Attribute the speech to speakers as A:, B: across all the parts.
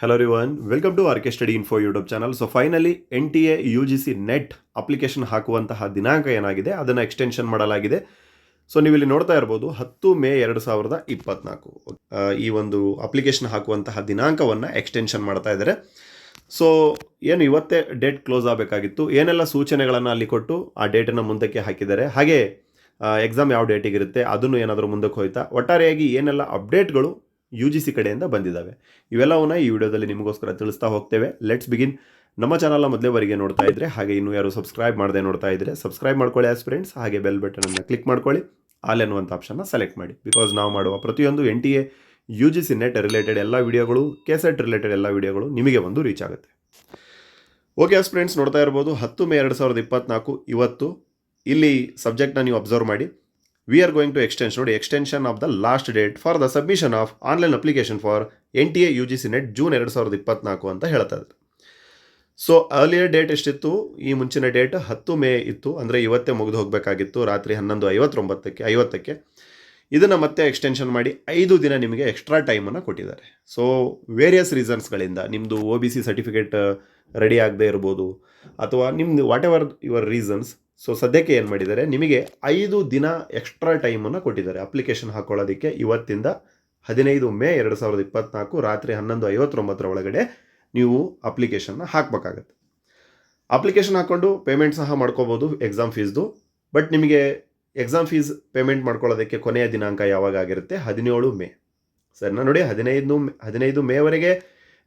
A: Hello everyone, to R K study info YouTube channel so finally N T A U G C net application ಹಾಕುವಂತಹ ದಿನಾಂಕ ಏನಾಗಿದೆ ಅದನ್ನು extension ಮಾಡಲಾಗಿದೆ. So ನೀವು ಇಲ್ಲಿ ನೋಡ್ತಾ ಇರ್ಬೋದು ಹತ್ತು ಮೇ ಎರಡು ಸಾವಿರದ ಇಪ್ಪತ್ನಾಲ್ಕು. ಈ ಒಂದು ಅಪ್ಲಿಕೇಶನ್ ಹಾಕುವಂತಹ ದಿನಾಂಕವನ್ನು ಎಕ್ಸ್ಟೆನ್ಷನ್ ಮಾಡ್ತಾ ಇದ್ದಾರೆ. ಸೊ ಏನು ಇವತ್ತೇ ಡೇಟ್ ಕ್ಲೋಸ್ ಆಗಬೇಕಾಗಿತ್ತು ಏನೆಲ್ಲ ಸೂಚನೆಗಳನ್ನು ಅಲ್ಲಿ ಕೊಟ್ಟು ಆ ಡೇಟನ್ನು ಮುಂದಕ್ಕೆ ಹಾಕಿದ್ದಾರೆ ಹಾಗೆ ಎಕ್ಸಾಮ್ ಯಾವ ಡೇಟಿಗೆ ಇರುತ್ತೆ ಅದನ್ನು ಏನಾದರೂ ಮುಂದಕ್ಕೆ ಹೋಯ್ತಾ? ಒಟ್ಟಾರೆಯಾಗಿ ಏನೆಲ್ಲ ಅಪ್ಡೇಟ್ಗಳು ಯು ಜಿ ಸಿ ಕಡೆಯಿಂದ ಬಂದಿದ್ದಾವೆ. ಇವೆಲ್ಲವನ್ನ ಈ ವಿಡಿಯೋದಲ್ಲಿ ನಿಮಗೋಸ್ಕರ ತಿಳಿಸ್ತಾ ಹೋಗ್ತೇವೆ. ಲೆಟ್ಸ್ ಬಿಗಿನ್ ನಮ್ಮ ಚಾನಲ್ನ ಮೊದಲೇವರೆಗೆ ನೋಡ್ತಾ ಇದ್ರೆ, ಹಾಗೆ ಇನ್ನೂ ಯಾರು ಸಬ್ಸ್ಕ್ರೈಬ್ ಮಾಡದೆ ನೋಡ್ತಾ ಇದ್ರೆ ಸಬ್ಸ್ಕ್ರೈಬ್ ಮಾಡ್ಕೊಳ್ಳಿ ಆಸ್ ಫ್ರೆಂಡ್ಸ್ ಹಾಗೆ ಬೆಲ್ ಬಟನನ್ನು ಕ್ಲಿಕ್ ಮಾಡ್ಕೊಳ್ಳಿ. ಆಲ್ ಎನ್ನುವಂಥ ಆಪ್ಷನ್ನ ಸೆಲೆಕ್ಟ್ ಮಾಡಿ. ಬಿಕಾಸ್ ನಾವು ಮಾಡುವ ಪ್ರತಿಯೊಂದು N T A U G C net related ಎಲ್ಲ ವಿಡಿಯೋಗಳು ಕೆಸೆಟ್ ರಿಲೇಟೆಡ್ ಎಲ್ಲ ವಿಡಿಯೋಗಳು ನಿಮಗೆ ಒಂದು ರೀಚ್ ಆಗುತ್ತೆ. ಓಕೆ ಆಸ್ ಫ್ರೆಂಡ್ಸ್ ನೋಡ್ತಾ ಇರ್ಬೋದು, ಹತ್ತು ಮೇ ಎರಡು ಸಾವಿರದ ಇಪ್ಪತ್ನಾಲ್ಕು, ಇವತ್ತು ಇಲ್ಲಿ ಸಬ್ಜೆಕ್ಟ್ನ ನೀವು ಅಬ್ಸರ್ವ್ ಮಾಡಿ. We are going to extension ನೋಡಿ extension of the last date for the submission of online application for N T A U G C net June ಎರಡು ಸಾವಿರದ ಇಪ್ಪತ್ನಾಲ್ಕು ಅಂತ ಹೇಳ್ತಾ ಇದ್ದಾರೆ ಸೊ ಅರ್ಲಿಯರ್ ಡೇಟ್ ಎಷ್ಟಿತ್ತು? ಈ ಮುಂಚಿನ ಡೇಟ್ ಹತ್ತು ಮೇ ಇತ್ತು. ಅಂದರೆ ಇವತ್ತೇ ಮುಗಿದು ಹೋಗಬೇಕಾಗಿತ್ತು. ರಾತ್ರಿ ಹನ್ನೊಂದು ಐವತ್ತೊಂಬತ್ತಕ್ಕೆ, ಐವತ್ತಕ್ಕೆ. ಇದನ್ನು ಮತ್ತೆ ಎಕ್ಸ್ಟೆನ್ಷನ್ ಮಾಡಿ ಐದು ದಿನ ನಿಮಗೆ ಎಕ್ಸ್ಟ್ರಾ ಟೈಮನ್ನು ಕೊಟ್ಟಿದ್ದಾರೆ. ಸೊ ವೇರಿಯಸ್ ರೀಸನ್ಸ್ಗಳಿಂದ ನಿಮ್ಮದು O B C certificate ready ಆಗದೆ ಇರ್ಬೋದು. ಅಥವಾ ನಿಮ್ಮದು whatever your reasons so ಸದ್ಯಕ್ಕೆ ಏನು ಮಾಡಿದ್ದಾರೆ? ನಿಮಗೆ ಐದು ದಿನ ಎಕ್ಸ್ಟ್ರಾ ಟೈಮನ್ನು ಕೊಟ್ಟಿದ್ದಾರೆ ಅಪ್ಲಿಕೇಶನ್ ಹಾಕೊಳ್ಳೋದಕ್ಕೆ ಇವತ್ತಿಂದ ಹದಿನೈದು ಮೇ ಎರಡು ಸಾವಿರದ ಇಪ್ಪತ್ನಾಲ್ಕು ರಾತ್ರಿ ಹನ್ನೊಂದು ಐವತ್ತೊಂಬತ್ತರ ಒಳಗಡೆ ನೀವು ಅಪ್ಲಿಕೇಶನ್ನ ಹಾಕಬೇಕಾಗತ್ತೆ. ಅಪ್ಲಿಕೇಶನ್ ಹಾಕ್ಕೊಂಡು ಪೇಮೆಂಟ್ ಸಹ ಮಾಡ್ಕೋಬೋದು ಎಕ್ಸಾಮ್ ಫೀಸ್ದು ಬಟ್ ನಿಮಗೆ ಎಕ್ಸಾಮ್ ಫೀಸ್ ಪೇಮೆಂಟ್ ಮಾಡ್ಕೊಳ್ಳೋದಕ್ಕೆ ಕೊನೆಯ ದಿನಾಂಕ ಯಾವಾಗ ಆಗಿರುತ್ತೆ? ಹದಿನೇಳು ಮೇ. ಸರಿನಾ? ನೋಡಿ, ಹದಿನೈದು ಹದಿನೈದು ಮೇವರೆಗೆ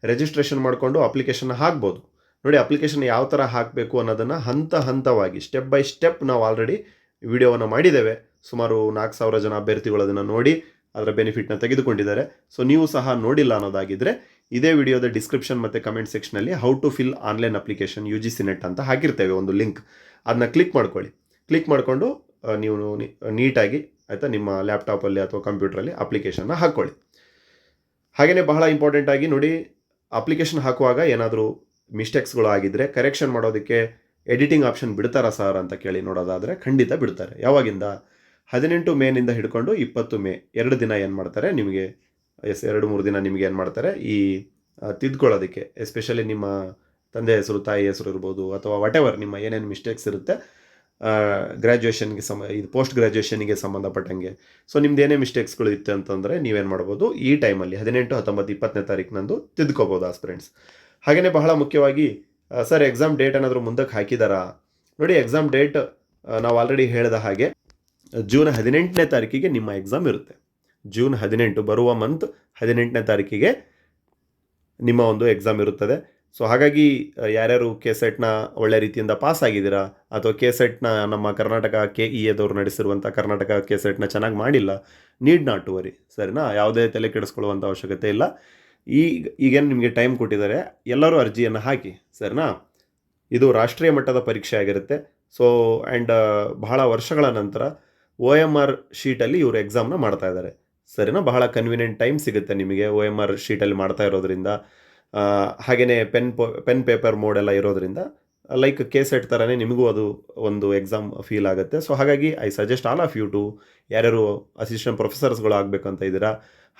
A: ರಿಜಿಸ್ಟ್ರೇಷನ್ ಮಾಡಿಕೊಂಡು ಅಪ್ಲಿಕೇಶನ್ ಹಾಕ್ಬೋದು. ನೋಡಿ ಅಪ್ಲಿಕೇಶನ್ ಯಾವ ಥರ ಹಾಕಬೇಕು ಅನ್ನೋದನ್ನು ಹಂತ ಹಂತವಾಗಿ ಸ್ಟೆಪ್ ಬೈ ಸ್ಟೆಪ್ ನಾವು ಆಲ್ರೆಡಿ ವಿಡಿಯೋವನ್ನು ಮಾಡಿದ್ದೇವೆ. ಸುಮಾರು ನಾಲ್ಕು ಸಾವಿರ ಜನ ಅಭ್ಯರ್ಥಿಗಳು ಅದನ್ನು ನೋಡಿ, ಅದರ ಬೆನಿಫಿಟ್ನ ತೆಗೆದುಕೊಂಡಿದ್ದಾರೆ. ಸೊ ನೀವು ಸಹ ನೋಡಿಲ್ಲ ಅನ್ನೋದಾಗಿದ್ದರೆ ಇದೇ ವಿಡಿಯೋದ ಡಿಸ್ಕ್ರಿಪ್ಷನ್ ಮತ್ತು ಕಮೆಂಟ್ ಸೆಕ್ಷನಲ್ಲಿ how to fill online application U G C net ಅಂತ ಹಾಕಿರ್ತೇವೆ ಒಂದು ಲಿಂಕ್ ಅದನ್ನ ಕ್ಲಿಕ್ ಮಾಡ್ಕೊಳ್ಳಿ. ಕ್ಲಿಕ್ ಮಾಡಿಕೊಂಡು ನೀವು ನೀಟಾಗಿ ಆಯಿತಾ, ನಿಮ್ಮ ಲ್ಯಾಪ್ಟಾಪಲ್ಲಿ ಅಥವಾ ಕಂಪ್ಯೂಟ್ರಲ್ಲಿ ಅಪ್ಲಿಕೇಶನ್ನ ಹಾಕ್ಕೊಳ್ಳಿ. ಹಾಗೆಯೇ ಬಹಳ ಇಂಪಾರ್ಟೆಂಟಾಗಿ ನೋಡಿ ಅಪ್ಲಿಕೇಶನ್ ಹಾಕುವಾಗ ಏನಾದರೂ ಮಿಸ್ಟೇಕ್ಸ್ಗಳು ಆಗಿದ್ದರೆ ಕರೆಕ್ಷನ್ ಮಾಡೋದಕ್ಕೆ ಎಡಿಟಿಂಗ್ ಆಪ್ಷನ್ ಬಿಡ್ತಾರಾ ಸರ್ ಅಂತ ಕೇಳಿ ನೋಡೋದಾದರೆ ಖಂಡಿತ ಬಿಡ್ತಾರೆ. ಯಾವಾಗಿಂದ? ಹದಿನೆಂಟು ಮೇನಿಂದ ಹಿಡ್ಕೊಂಡು ಇಪ್ಪತ್ತು ಮೇ. ಎರಡು ದಿನ ಏನು ಮಾಡ್ತಾರೆ? ನಿಮಗೆ, ಎಸ್, ಎರಡು, ಮೂರು ದಿನ ನಿಮಗೆ ಏನು ಮಾಡ್ತಾರೆ? ಈ ತಿದ್ಕೊಳ್ಳೋದಕ್ಕೆ ಎಸ್ಪೆಷಲಿ ನಿಮ್ಮ ತಂದೆ ಹೆಸರು, ತಾಯಿ ಹೆಸರು ಇರ್ಬೋದು ಅಥವಾ ವಾಟ್ ಎವರ್ ನಿಮ್ಮ ಏನೇನು ಮಿಸ್ಟೇಕ್ಸ್ ಇರುತ್ತೆ ಗ್ರ್ಯಾಜುಯೇಷನ್ಗೆ ಸಮ ಇದು ಪೋಸ್ಟ್ ಗ್ರ್ಯಾಜುಯೇಷನಿಗೆ ಸಂಬಂಧಪಟ್ಟಂಗೆ. ಸೊ ನಿಮ್ದು ಏನೇ ಮಿಸ್ಟೇಕ್ಸ್ಗಳು ಇತ್ತು ಅಂತಂದರೆ ನೀವೇನು ಮಾಡ್ಬೋದು? ಈ ಟೈಮಲ್ಲಿ ಹದಿನೆಂಟು, ಹತ್ತೊಂಬತ್ತು, ಇಪ್ಪತ್ತನೇ ತಾರೀಕಿನಂದು ತಿದ್ಕೋಬೋದು ಆಸ್ಪಿರೆಂಟ್ಸ್ ಹಾಗೆಯೇ ಬಹಳ ಮುಖ್ಯವಾಗಿ ಸರ್ ಎಕ್ಸಾಮ್ ಡೇಟ್ ಏನಾದರೂ ಮುಂದಕ್ಕೆ ಹಾಕಿದಾರಾ? ನೋಡಿ ಎಕ್ಸಾಮ್ ಡೇಟ್ ನಾವು ಆಲ್ರೆಡಿ ಹೇಳಿದ ಹಾಗೆ, ಜೂನ್ ಹದಿನೆಂಟನೇ ತಾರೀಕಿಗೆ ನಿಮ್ಮ ಎಕ್ಸಾಮ್ ಇರುತ್ತೆ. ಜೂನ್ ಹದಿನೆಂಟು ಬರುವ ಮಂತ್ ಹದಿನೆಂಟನೇ ತಾರೀಕಿಗೆ ನಿಮ್ಮ ಒಂದು ಎಕ್ಸಾಮ್ ಇರುತ್ತದೆ. ಸೊ ಹಾಗಾಗಿ ಯಾರ್ಯಾರು ಕೆ ಸೆಟ್ನ ಒಳ್ಳೆ ರೀತಿಯಿಂದ ಪಾಸ್ ಆಗಿದ್ದೀರಾ? ಅಥವಾ ಕೆ ಸೆಟ್ನ ನಮ್ಮ ಕರ್ನಾಟಕ ಕೆ ಇ ಎದವ್ರು ನಡೆಸಿರುವಂಥ ಕರ್ನಾಟಕ ಕೆ ಸೆಟ್ನ ಚೆನ್ನಾಗಿ ಮಾಡಿಲ್ಲ? ನೀಡ್ ನಾಟ್ ಟು ವರಿ ಸರಿನಾ? ಯಾವುದೇ ತಲೆ ಕೆಡಿಸ್ಕೊಳ್ಳುವಂಥ ಅವಶ್ಯಕತೆ ಇಲ್ಲ. ಈಗ, ಈಗೇನು ನಿಮಗೆ ಟೈಮ್ ಕೊಟ್ಟಿದ್ದಾರೆ, ಎಲ್ಲರೂ ಅರ್ಜಿಯನ್ನು ಹಾಕಿ, ಸರಿನಾ? ಇದು ರಾಷ್ಟ್ರೀಯ ಮಟ್ಟದ ಪರೀಕ್ಷೆ ಆಗಿರುತ್ತೆ. ಸೊ ಆ್ಯಂಡ್ ಬಹಳ ವರ್ಷಗಳ ನಂತರ ಓ ಎಂ ಆರ್ ಶೀಟಲ್ಲಿ ಇವರು ಎಕ್ಸಾಮ್ನ ಮಾಡ್ತಾ ಇದ್ದಾರೆ. ಸರಿನಾ? ಬಹಳ ಕನ್ವಿನಿಯೆಂಟ್ ಟೈಮ್ ಸಿಗುತ್ತೆ ನಿಮಗೆ ಓ ಎಂ ಆರ್ ಶೀಟಲ್ಲಿ ಮಾಡ್ತಾ ಇರೋದ್ರಿಂದ. ಹಾಗೆಯೇ ಪೆನ್ ಪೆನ್ ಪೇಪರ್ ಮೋಡೆಲ್ಲ ಇರೋದ್ರಿಂದ. ಲೈಕ್ ಕೆ ಸೆಟ್ ಥರನೇ ನಿಮಗೂ ಅದು ಒಂದು ಎಕ್ಸಾಮ್ ಫೀಲ್ ಆಗುತ್ತೆ. ಸೊ ಹಾಗಾಗಿ I suggest all of you to ಯಾರ್ಯಾರು ಅಸಿಸ್ಟೆಂಟ್ ಪ್ರೊಫೆಸರ್ಸ್ಗಳು ಆಗಬೇಕಂತ ಇದ್ದೀರಾ,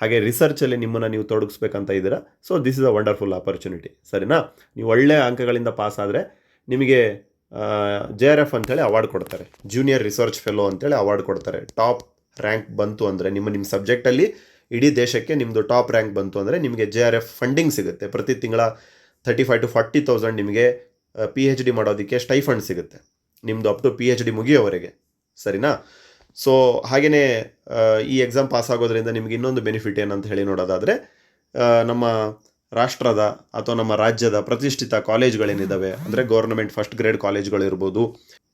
A: ಹಾಗೆ ರಿಸರ್ಚಲ್ಲಿ ನಿಮ್ಮನ್ನು ನೀವು ತೊಡಗಿಸ್ಬೇಕಂತ ಇದ್ದೀರಾ so this is a wonderful opportunity ಸರಿನಾ? ನೀವು ಒಳ್ಳೆ ಅಂಕಗಳಿಂದ ಪಾಸ್ ಆದರೆ ನಿಮಗೆ ಜೆ ಆರ್ ಎಫ್ ಅಂತೇಳಿ ಅವಾರ್ಡ್ ಕೊಡ್ತಾರೆ. ಜೂನಿಯರ್ ರಿಸರ್ಚ್ ಫೆಲೋ ಅಂತೇಳಿ ಅವಾರ್ಡ್ ಕೊಡ್ತಾರೆ. ಟಾಪ್ ರ್ಯಾಂಕ್ ಬಂತು ಅಂದರೆ ನಿಮ್ಮ ನಿಮ್ಮ ಸಬ್ಜೆಕ್ಟಲ್ಲಿ ಇಡೀ ದೇಶಕ್ಕೆ ನಿಮ್ಮದು ಟಾಪ್ ರ್ಯಾಂಕ್ ಬಂತು ಅಂದರೆ ನಿಮಗೆ ಜೆ ಆರ್ ಎಫ್ ಫಂಡಿಂಗ್ ಸಿಗುತ್ತೆ. ಪ್ರತಿ ತಿಂಗಳ thirty five to forty thousand ನಿಮಗೆ ಪಿ ಎಚ್ ಡಿ ಮಾಡೋದಕ್ಕೆ ಸ್ಟೈಫಂಡ್ ಸಿಗುತ್ತೆ. ನಿಮ್ಮದು up to P H D ಮುಗಿಯೋವರೆಗೆ, ಸರಿನಾ? ಸೊ ಹಾಗೆಯೇ ಈ ಎಕ್ಸಾಮ್ ಪಾಸ್ ಆಗೋದ್ರಿಂದ ನಿಮಗೆ ಇನ್ನೊಂದು ಬೆನಿಫಿಟ್ ಏನಂತ ಹೇಳಿ ನೋಡೋದಾದರೆ ನಮ್ಮ ರಾಷ್ಟ್ರದ ಅಥವಾ ನಮ್ಮ ರಾಜ್ಯದ ಪ್ರತಿಷ್ಠಿತ ಕಾಲೇಜ್ಗಳೇನಿದ್ದಾವೆ ಅಂದರೆ ಗೌರ್ನಮೆಂಟ್ ಫಸ್ಟ್ ಗ್ರೇಡ್ ಕಾಲೇಜ್ಗಳಿರ್ಬೋದು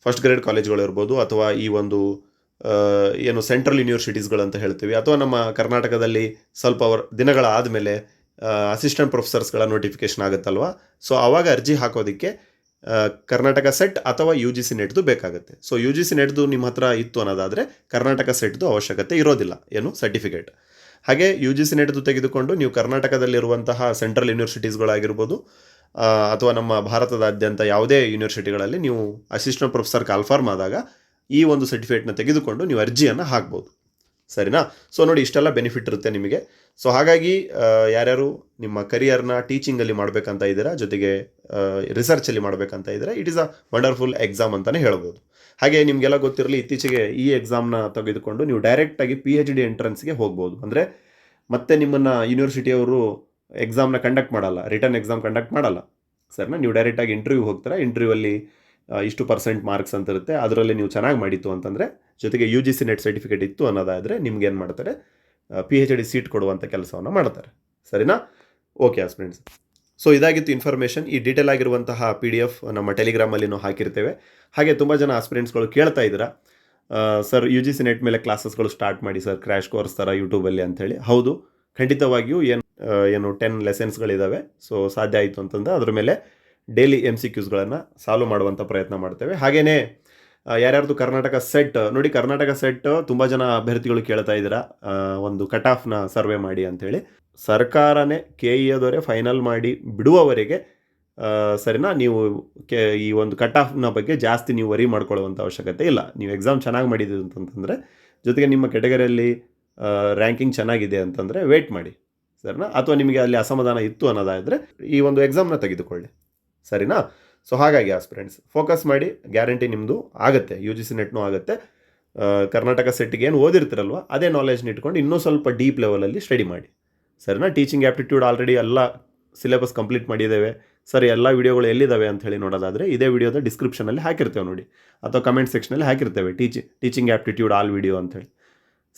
A: ಫಸ್ಟ್ ಗ್ರೇಡ್ ಕಾಲೇಜ್ಗಳಿರ್ಬೋದು, ಅಥವಾ ಈ ಒಂದು ಏನು ಸೆಂಟ್ರಲ್ ಯೂನಿವರ್ಸಿಟೀಸ್ಗಳು ಅಂತ ಹೇಳ್ತೀವಿ, ಅಥವಾ ನಮ್ಮ ಕರ್ನಾಟಕದಲ್ಲಿ ಸ್ವಲ್ಪ ದಿನಗಳ ಆದಮೇಲೆ ಅಸಿಸ್ಟೆಂಟ್ ಪ್ರೊಫೆಸರ್ಸ್ಗಳ ನೋಟಿಫಿಕೇಶನ್ ಆಗುತ್ತಲ್ವ? ಸೊ ಆವಾಗ ಅರ್ಜಿ ಹಾಕೋದಕ್ಕೆ ಕರ್ನಾಟಕ ಸೆಟ್ ಅಥವಾ ಯು ಜಿ ಸಿ ನೆಟ್ದು ಬೇಕಾಗುತ್ತೆ. ಸೊ ಯು ಜಿ ಸಿ ನೆಟ್ದು ನಿಮ್ಮ ಹತ್ರ ಇತ್ತು ಅನ್ನೋದಾದರೆ ಕರ್ನಾಟಕ ಸೆಟ್ದು ಅವಶ್ಯಕತೆ ಇರೋದಿಲ್ಲ, ಏನು? ಸರ್ಟಿಫಿಕೇಟ್ ಹಾಗೆ ಯು ಜಿ ಸಿ ನೆಟ್ದು ತೆಗೆದುಕೊಂಡು ನೀವು ಕರ್ನಾಟಕದಲ್ಲಿರುವಂತಹ ಸೆಂಟ್ರಲ್ ಯೂನಿವರ್ಸಿಟೀಸ್ಗಳಾಗಿರ್ಬೋದು ಅಥವಾ ನಮ್ಮ ಭಾರತದಾದ್ಯಂತ ಯಾವುದೇ ಯೂನಿವರ್ಸಿಟಿಗಳಲ್ಲಿ ನೀವು ಅಸಿಸ್ಟೆಂಟ್ ಪ್ರೊಫೆಸರ್ ಕಾಲ್ಫಾರ್ಮ್ ಆದಾಗ ಈ ಒಂದು ಸರ್ಟಿಫಿಕೇಟ್ನ ತೆಗೆದುಕೊಂಡು ನೀವು ಅರ್ಜಿಯನ್ನು ಹಾಕ್ಬೋದು. ಸರಿನಾ? ಸೊ ನೋಡಿ, ಇಷ್ಟೆಲ್ಲ ಬೆನಿಫಿಟ್ ಇರುತ್ತೆ ನಿಮಗೆ. ಸೊ ಹಾಗಾಗಿ ಯಾರ್ಯಾರು ನಿಮ್ಮ ಕರಿಯರ್ನ ಟೀಚಿಂಗಲ್ಲಿ ಮಾಡಬೇಕಂತ ಇದ್ದೀರಾ, ಜೊತೆಗೆ ರಿಸರ್ಚಲ್ಲಿ ಮಾಡಬೇಕಂತ ಇದ್ದೀರಾ it is a wonderful exam ಅಂತಲೇ ಹೇಳ್ಬೋದು. ಹಾಗೆ ನಿಮಗೆಲ್ಲ ಗೊತ್ತಿರಲಿ, ಇತ್ತೀಚೆಗೆ ಈ ಎಕ್ಸಾಮ್ನ ತೆಗೆದುಕೊಂಡು ನೀವು ಡೈರೆಕ್ಟಾಗಿ ಪಿ ಎಚ್ ಡಿ ಎಂಟ್ರೆನ್ಸ್ಗೆ ಹೋಗ್ಬೋದು. ಅಂದರೆ ಮತ್ತೆ ನಿಮ್ಮನ್ನು ಯೂನಿವರ್ಸಿಟಿಯವರು ಎಕ್ಸಾಮ್ನ ಕಂಡಕ್ಟ್ ಮಾಡಲ್ಲ ರಿಟರ್ನ್ ಎಕ್ಸಾಮ್ ಕಂಡಕ್ಟ್ ಮಾಡಲ್ಲ. ಸರಿನಾ? ನೀವು ಡೈರೆಕ್ಟಾಗಿ ಇಂಟರ್ವ್ಯೂ ಹೋಗ್ತೀರಾ ಇಂಟರ್ವ್ಯೂವಲ್ಲಿ ಇಷ್ಟು ಪರ್ಸೆಂಟ್ ಮಾರ್ಕ್ಸ್ ಅಂತ ಇರುತ್ತೆ. ಅದರಲ್ಲಿ ನೀವು ಚೆನ್ನಾಗಿ ಮಾಡಿತ್ತು ಅಂತಂದರೆ, ಜೊತೆಗೆ U G C net certificate ಇತ್ತು ಅನ್ನೋದಾದರೆ ನಿಮ್ಗೆ ಏನು ಮಾಡ್ತಾರೆ? ಪಿ ಎಚ್ ಡಿ ಸೀಟ್ ಕೊಡುವಂಥ ಕೆಲಸವನ್ನು ಮಾಡ್ತಾರೆ. ಸರಿನಾ? ಓಕೆ ಫ್ರೆಂಡ್ಸ್ ಸೊ ಇದಾಗಿತ್ತು ಇನ್ಫಾರ್ಮೇಷನ್ ಈ ಡೀಟೇಲ್ ಆಗಿರುವಂತಹ ಪಿ ಡಿ ಎಫ್ ನಮ್ಮ ಟೆಲಿಗ್ರಾಮಲ್ಲಿ ನಾವು ಹಾಕಿರ್ತೇವೆ. ಹಾಗೆ ತುಂಬ ಜನ ಆಸ್ಪಿರೆಂಟ್ಸ್ಗಳು ಕೇಳ್ತಾ ಇದ್ದೀರಾ. Sir U G C NET ಮೇಲೆ ಕ್ಲಾಸಸ್ಗಳು ಸ್ಟಾರ್ಟ್ ಮಾಡಿ ಸರ್ ಕ್ರ್ಯಾಶ್ ಕೋರ್ಸ್ ಥರ ಯೂಟ್ಯೂಬಲ್ಲಿ ಅಂಥೇಳಿ. ಹೌದು, ಖಂಡಿತವಾಗಿಯೂ ಏನು ಏನು ಟೆನ್ ಲೆಸನ್ಸ್ಗಳಿದ್ದಾವೆ ಸೊ ಸಾಧ್ಯ ಆಯಿತು ಅಂತಂದ್ರೆ ಅದ್ರ ಮೇಲೆ ಡೈಲಿ ಎಂ ಸಿ ಕ್ಯೂಸ್ಗಳನ್ನು ಸಾಲ್ವ್ ಮಾಡುವಂಥ ಪ್ರಯತ್ನ ಮಾಡ್ತೇವೆ. ಹಾಗೆಯೇ ಯಾರ್ಯಾರ್ದು ಕರ್ನಾಟಕ ಸೆಟ್ ನೋಡಿ ಕರ್ನಾಟಕ ಸೆಟ್ ತುಂಬ ಜನ ಅಭ್ಯರ್ಥಿಗಳು ಕೇಳ್ತಾ ಇದ್ದೀರಾ. ಒಂದು ಕಟ್ ಆಫ್ನ ಸರ್ವೆ ಮಾಡಿ ಅಂಥೇಳಿ ಸರ್ಕಾರನೇ ಕೆ ಇಯದವರೇ ಫೈನಲ್ ಮಾಡಿ ಬಿಡುವವರೆಗೆ ಸರಿನಾ? ನೀವು ಕೆ, ಈ ಒಂದು ಕಟ್ ಆಫ್ನ ಬಗ್ಗೆ ಜಾಸ್ತಿ ನೀವು ವರಿ ಮಾಡ್ಕೊಳ್ಳುವಂಥ ಅವಶ್ಯಕತೆ ಇಲ್ಲ. ನೀವು ಎಕ್ಸಾಮ್ ಚೆನ್ನಾಗಿ ಮಾಡಿದ್ದೀರಿ ಅಂತಂತಂದರೆ, ಜೊತೆಗೆ ನಿಮ್ಮ ಕೆಟಗರಿಯಲ್ಲಿ ರ್ಯಾಂಕಿಂಗ್ ಚೆನ್ನಾಗಿದೆ ಅಂತಂದರೆ ವೇಟ್ ಮಾಡಿ. ಸರಿನಾ? ಅಥವಾ ನಿಮಗೆ ಅಲ್ಲಿ ಅಸಮಾಧಾನ ಇತ್ತು ಅನ್ನೋದಾದರೆ, ಈ ಒಂದು ಎಕ್ಸಾಮ್ನ ತೆಗೆದುಕೊಳ್ಳಿ. ಸರಿನಾ? ಸೊ ಹಾಗಾಗಿ ಆಸ್ಪಿರೆಂಟ್ಸ್ ಫೋಕಸ್ ಮಾಡಿ ಗ್ಯಾರಂಟಿ ನಿಮ್ಮದು ಆಗುತ್ತೆ ಯು ಜಿ ಸಿ ನೆಟ್ನೂ ಆಗುತ್ತೆ. ಕರ್ನಾಟಕ ಸೆಟ್ಗೆ ಏನು ಓದಿರ್ತಿರಲ್ವ, ಅದೇ ನಾಲೆಜ್ನ ಇಟ್ಕೊಂಡು ಇನ್ನೂ ಸ್ವಲ್ಪ ಡೀಪ್ ಲೆವೆಲಲ್ಲಿ ಸ್ಟಡಿ ಮಾಡಿ. ಸರಿನಾ? ಟೀಚಿಂಗ್ ಆ್ಯಪ್ಟಿಟ್ಯೂಡ್ ಆಲ್ರೆಡಿ ಎಲ್ಲ ಸಿಲೆಬಸ್ ಕಂಪ್ಲೀಟ್ ಮಾಡಿದ್ದೇವೆ. ಸರಿ, ಎಲ್ಲ ವೀಡಿಯೋಗಳು ಎಲ್ಲಿದ್ದಾವೆ ಅಂತ ಹೇಳಿ ನೋಡೋದಾದರೆ ಇದೇ ವಿಡಿಯೋದ ಡಿಸ್ಕ್ರಿಪ್ಷನಲ್ಲಿ ಹಾಕಿರ್ತೇವೆ ನೋಡಿ. ಅಥವಾ ಕಮೆಂಟ್ ಸೆಕ್ಷನಲ್ಲಿ ಹಾಕಿರ್ತೇವೆ teach teaching aptitude all video ಅಂತೇಳಿ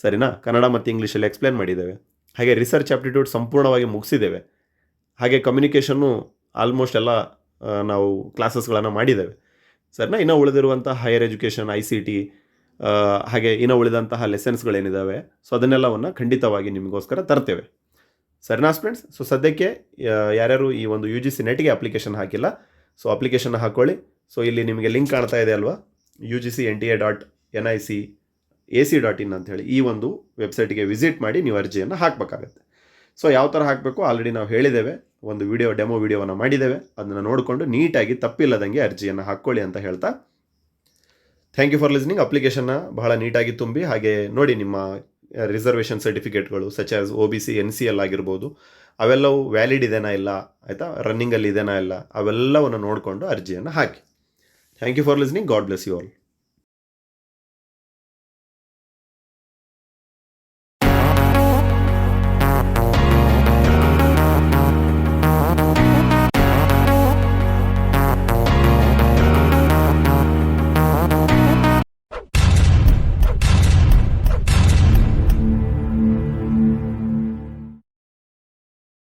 A: ಸರಿನಾ? ಕನ್ನಡ ಮತ್ತು ಇಂಗ್ಲೀಷಲ್ಲಿ ಎಕ್ಸ್ಪ್ಲೇನ್ ಮಾಡಿದ್ದೇವೆ. ಹಾಗೆ ರಿಸರ್ಚ್ ಆ್ಯಪ್ಟಿಟ್ಯೂಡ್ ಸಂಪೂರ್ಣವಾಗಿ ಮುಗಿಸಿದ್ದೇವೆ. ಹಾಗೆ ಕಮ್ಯುನಿಕೇಷನ್ನು ಆಲ್ಮೋಸ್ಟ್ ಎಲ್ಲ ನಾವು ಕ್ಲಾಸಸ್ಗಳನ್ನು ಮಾಡಿದ್ದೇವೆ. ಸರ್ನಾ ಇನ್ನು ಉಳಿದಿರುವಂಥ higher education I C T ಹಾಗೆ ಇನ್ನು ಉಳಿದಂತಹ ಲೆಸನ್ಸ್ಗಳೇನಿದ್ದಾವೆ ಸೊ ಅದನ್ನೆಲ್ಲವನ್ನು ಖಂಡಿತವಾಗಿ ನಿಮಗೋಸ್ಕರ ತರ್ತೇವೆ. ಸರಿನಾ ಫ್ರೆಂಡ್ಸ್ ಸೊ ಸದ್ಯಕ್ಕೆ ಯಾರ್ಯಾರು ಈ ಒಂದು ಯು ಜಿ ಸಿ ನೆಟ್ಗೆ ಅಪ್ಲಿಕೇಶನ್ ಹಾಕಿಲ್ಲ ಸೊ ಅಪ್ಲಿಕೇಶನ್ ಹಾಕ್ಕೊಳ್ಳಿ ಸೊ ಇಲ್ಲಿ ನಿಮಗೆ ಲಿಂಕ್ ಕಾಣ್ತಾ ಇದೆ ಅಲ್ವಾ? U G C N T A dot N I C A C dot in ಅಂತೇಳಿ ಈ ಒಂದು ವೆಬ್ಸೈಟ್ಗೆ ವಿಸಿಟ್ ಮಾಡಿ ನೀವು ಅರ್ಜಿಯನ್ನು ಹಾಕಬೇಕಾಗತ್ತೆ. ಸೊ ಯಾವ ಥರ ಹಾಕಬೇಕು ಆಲ್ರೆಡಿ ನಾವು ಹೇಳಿದ್ದೇವೆ. ಒಂದು ವಿಡಿಯೋ ಡೆಮೋ ವಿಡಿಯೋವನ್ನು ಮಾಡಿದ್ದೇವೆ. ಅದನ್ನು ನೋಡಿಕೊಂಡು ನೀಟಾಗಿ ತಪ್ಪಿಲ್ಲದಂಗೆ ಅರ್ಜಿಯನ್ನು ಹಾಕ್ಕೊಳ್ಳಿ ಅಂತ ಹೇಳ್ತಾ. ಥ್ಯಾಂಕ್ ಯು ಫಾರ್ ಲಿಸ್ನಿಂಗ್ ಅಪ್ಲಿಕೇಶನ್ನ ಬಹಳ ನೀಟಾಗಿ ತುಂಬಿ, ಹಾಗೆ ನೋಡಿ ನಿಮ್ಮ reservation ಸರ್ಟಿಫಿಕೇಟ್ಗಳು such as O B C N C L ಆಗಿರ್ಬೋದು, ಅವೆಲ್ಲವೂ ವ್ಯಾಲಿಡ್ ಇದೆನಾ ಇಲ್ಲ, ಆಯಿತಾ? ರನ್ನಿಂಗಲ್ಲಿ ಇದೆನಾ ಇಲ್ಲ, ಅವೆಲ್ಲವನ್ನು ನೋಡಿಕೊಂಡು ಅರ್ಜಿಯನ್ನು ಹಾಕಿ. Thank you for listening God bless you all